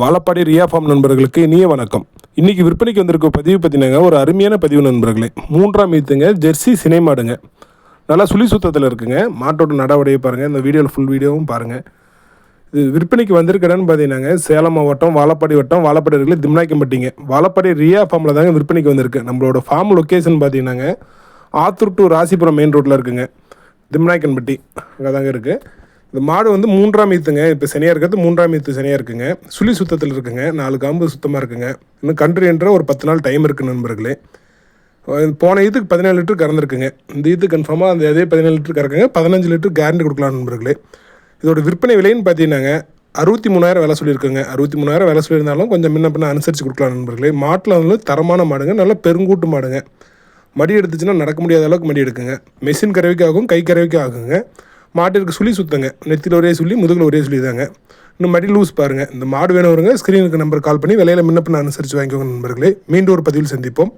Vazhapadi Riya form நண்பர்களுக்கு இனிய வணக்கம். இன்னைக்கு விற்பனைக்கு வந்திருக்க பதிவு பார்த்தீங்கன்னா ஒரு அருமையான பதிவு நண்பர்களே. மூன்றாம் ஈத்துங்க ஜெர்சி சினிமாடுங்க. நல்லா சுழி சுத்தத்தில் இருக்குங்க. மாட்டோட நடவடிக்கை பாருங்கள் இந்த வீடியோவில் ஃபுல் வீடியோவும் பாருங்கள் இது விற்பனைக்கு வந்திருக்கிறேன்னு பார்த்தீங்கன்னாங்க சேலம் மாவட்டம் வாழப்பாடி வட்டம் வாழப்பாடி இருக்கிற திம்னாக்கம்பட்டிங்க வாழப்பாடி ரியா ஃபார்மில் தாங்க விற்பனைக்கு வந்திருக்கு. நம்மளோட ஃபார்ம் லொக்கேஷன் பார்த்தீங்கன்னாங்க ஆத்தூர் டு ராசிபுரம் மெயின் ரோட்டில் இருக்குங்க. திம்னாக்கன்பட்டி அங்கே தாங்க இருக்குது இந்த மாடு வந்து மூன்றாம் ஈத்துங்க இப்போ சனியாக இருக்கிறது மூன்றாம் ஈத்து சனியாக இருக்குங்க. சுழி சுத்தத்தில் இருக்குங்க. நாலு காம்பு சுத்தமாக இருக்குங்க. இன்னும் கன்று என்ற ஒரு பத்து நாள் டைம் இருக்குது நண்பர்களே. போன ஈத்துக்கு பதினேழு லிட்டர் கறந்துருக்குங்க இந்த ஈத்து கன்ஃபார்மாக அந்த அதே பதினேழு லிட்டர் கறக்குங்க. பதினஞ்சு லிட்டர் கேரண்டி கொடுக்கலாம் நண்பர்களே. இதோட விற்பனை விலைன்னு பார்த்தீங்கன்னாங்க அறுபத்தி மூணாயிரம் வேலை சொல்லியிருக்குங்க. அறுபத்தி மூணாயிரம் வேலை சொல்லியிருந்தாலும் கொஞ்சம் முன்ன பின்ன அனுசரித்து கொடுக்கலாம் நண்பர்களே. மாட்டில் வந்து தரமான மாடுங்க. நல்ல பெருங்கூட்டு மாடுங்க. மடி எடுத்துச்சுன்னா நடக்க முடியாத அளவுக்கு மடி எடுக்குங்க. மெஷின் கறவைக்கு ஆகும் கை கறவைக்கு ஆகுங்க. மாட்டிற்கு சுழி சுத்தங்க. நெத்தியில் ஒரே சொல்லி முதுகில் ஒரே சொல்லி தாங்க. இன்னும் மடி லூஸ் பாருங்கள் இந்த மாடு வேணவருங்க ஸ்க்ரீனுக்கு நம்பர் கால் பண்ணி விலையில முன்ன அனுசரித்து வாங்கிக்கோங்க நண்பர்களே. மீண்டும் ஒரு பதிவில் சந்திப்போம்.